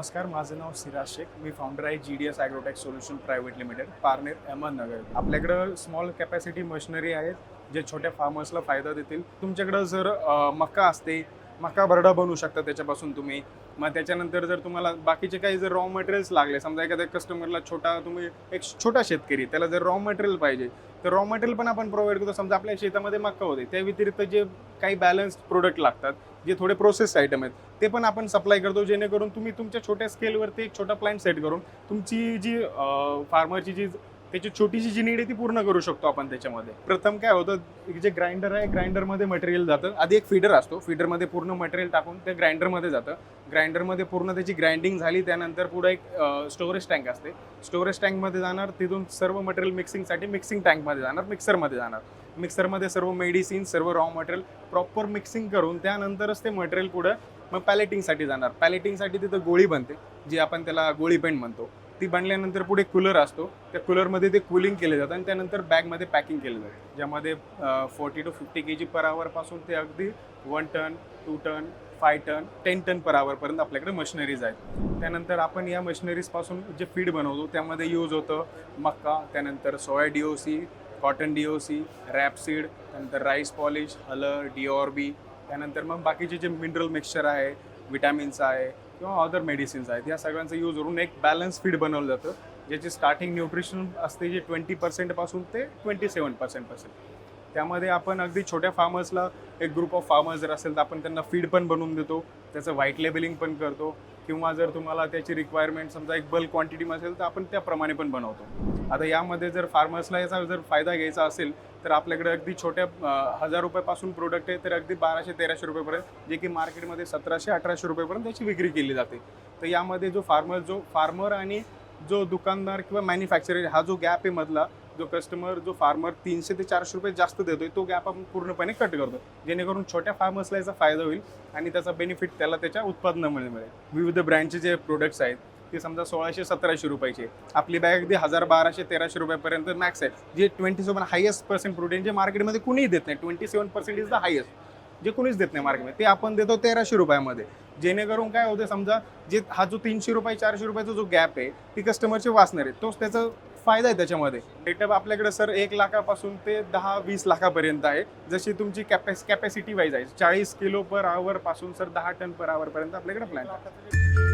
नमस्कार माझं नाव सिराज शेख. मी फाउंडर आहे G D S agrotech solution private limited Parner Ahmednagar. आपल्याकडं स्मॉल कॅपॅसिटी मशिनरी आहेत जे छोट्या फार्मर्सला फायदा देतील. तुमच्याकडं जर मक्का मका असते मका भरडा बनवू शकता त्याच्यापासून तुम्ही. मग त्याच्यानंतर जर तुम्हाला बाकीचे काही जर रॉ मटेरियल्स लागले समजा एखाद्या कस्टमरला छोटा तुम्ही एक छोटा शेतकरी त्याला जर रॉ मटेरियल पाहिजे तर रॉ मटेरियल पण आपण प्रोव्हाइड करतो. समजा आपल्या शेतामध्ये मका होते त्या व्यतिरिक्त जे काही बॅलन्स प्रोडक्ट लागतात जे थोडे प्रोसेस आयटम आहेत ते पण आपण सप्लाय करतो. जेणेकरून तुम्ही तुमच्या छोट्या स्केलवरती एक छोटा प्लॅन सेट करून तुमची जी फार्मरची जी त्याची छोटीशी जी नीड आहे ती पूर्ण करू शकतो आपण त्याच्यामध्ये. प्रथम काय होतं जे ग्राइंडर आहे ग्राइंडरमध्ये मटेरियल जातं. आधी एक फीडर असतो. फीडरमध्ये पूर्ण मटेरियल टाकून ते ग्राइंडरमध्ये जातं. ग्राइंडरमध्ये पूर्ण त्याची ग्राइंडिंग झाली त्यानंतर पुढे एक स्टोरेज टँक असते. स्टोरेज टँकमध्ये जाणार तिथून सर्व मटेरियल मिक्सिंगसाठी मिक्सिंग टँकमध्ये जाणार मिक्सरमध्ये जाणार. मिक्सरमध्ये सर्व मेडिसिन सर्व रॉ मटेरियल प्रॉपर मिक्सिंग करून त्यानंतरच ते मटेरियल पुढं मग पॅलेटिंगसाठी जाणार. पॅलेटिंगसाठी तिथं गोळी बनते जी आपण त्याला गोळी पेंट म्हणतो. ती बनल्यानंतर पुढे कूलर असतो. त्या कूलरमध्ये ते कूलिंग केले जातं आणि त्यानंतर बॅगमध्ये पॅकिंग केलं जातं. ज्यामध्ये forty to fifty K G per आवरपासून ते अगदी one ton two ton five ton ten ton per आवरपर्यंत आपल्याकडे मशिनरीज आहेत. त्यानंतर आपण या मशिनरीजपासून जे फीड बनवतो त्यामध्ये यूज होतं मक्का त्यानंतर soya D O C cotton D O C rapeseed त्यानंतर rice polish huller D B त्यानंतर मग बाकीचे जे मिनरल मिक्सचर आहे विटॅमिन्स आहे किंवा अदर मेडिसिन्स आहेत. या सगळ्यांचा यूज करून एक बॅलन्स फीड बनवलं जातं ज्याची स्टार्टिंग न्यूट्रिशन असते जे ट्वेंटी पर्सेंटपासून ते ट्वेंटी सेवन पर्सेंटपासून त्यामध्ये आपण अगदी छोट्या फार्मर्सला एक ग्रुप ऑफ फार्मर्स जर असेल तर आपण त्यांना फीड पण बनवून देतो. त्याचं व्हाईट लेबलिंग पण करतो. किंवा जर तुम्हाला त्याची रिक्वायरमेंट समजा एक बल्क क्वांटिटी असेल तर आपण त्याप्रमाणे पण बनवतो. आता यामध्ये जर फार्मर्सला याचा जर फायदा घ्यायचा असेल तर आपल्याकडे अगदी छोट्या हजार रुपयापासून प्रोडक्ट आहे तर अगदी बाराशे तेराशे रुपयेपर्यंत जे की मार्केटमध्ये सतराशे अठराशे रुपयेपर्यंत त्याची विक्री केली जाते. तर यामध्ये जो फार्मर जो फार्मर आणि जो दुकानदार किंवा मॅन्युफॅक्चरर हा जो गॅप आहे मधला जो कस्टमर जो फार्मर तीनशे ते चारशे रुपये जास्त देतोय तो गॅप आपण पूर्णपणे कट करतो जेणेकरून छोट्या फार्मर्सला याचा फायदा होईल आणि त्याचा बेनिफिट त्याला त्याच्या उत्पादनामध्ये मिळेल. विविध ब्रँडचे जे प्रोडक्ट्स आहेत ते समजा सोळाशे सतराशे रुपयाचे. आपली बॅग अगदी हजार बाराशे तेराशे रुपयापर्यंत मॅक्स आहे. जे twenty seven highest percent protein जे मार्केटमध्ये कुणीही देत नाही. Twenty seven percent is the highest जे कुणीच देत नाही मार्केटमध्ये ते आपण देतो तेराशे रुपयामध्ये. जेणेकरून काय होतं समजा जे हा जो तीनशे रुपये चारशे रुपयाचा जो गॅप आहे ती कस्टमरचे वाचणार आहे तोच त्याचा फायदा आहे त्याच्यामध्ये. सेटअप आपल्याकडे सर एक लाखापासून ते दहा वीस लाखापर्यंत आहे. जशी तुमची कॅपॅस कॅपॅसिटी वाईज आहे. चाळीस किलो पर आवर पासून सर दहा टन पर आवर पर्यंत आपल्याकडे प्लॅन